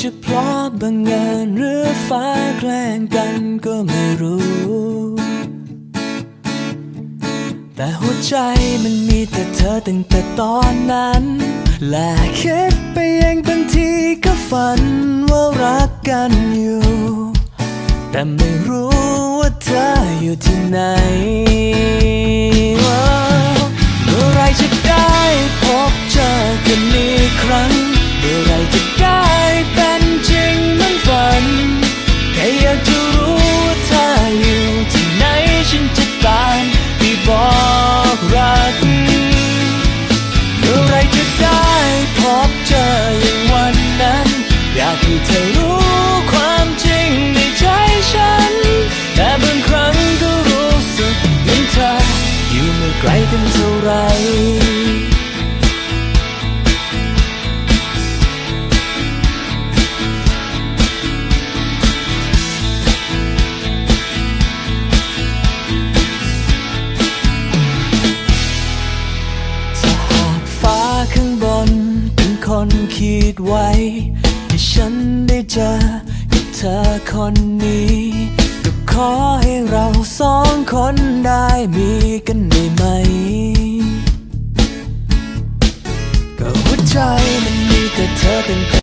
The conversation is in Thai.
จะเพราะบังเอิญหรือฟ้าแกล้งกันก็ไม่รู้ แต่หัวใจมันมีแต่เธอตั้งแต่ตอนนั้น และคิดไปเองบางทีก็ฝันว่ารักกันอยู่ แต่ไม่รู้ว่าเธออยู่ที่ไหนเมื่อไรจะได้พบเจอกันอีกครั้งเมื่อไรจะ จะได้พบเจออย่างวันนั้น อยากให้เธอรู้ความจริงในใจฉัน แต่บางครั้งก็รู้สึกเหมือนเธออยู่ไม่ไกลกันเท่าไหร คนคิดไว้ ให้ฉันได้เจอกับเธอคนนี้ก็ขอให้เราสองคนได้มีกันได้ไหม ก็หัวใจมันมีแต่เธอเป็น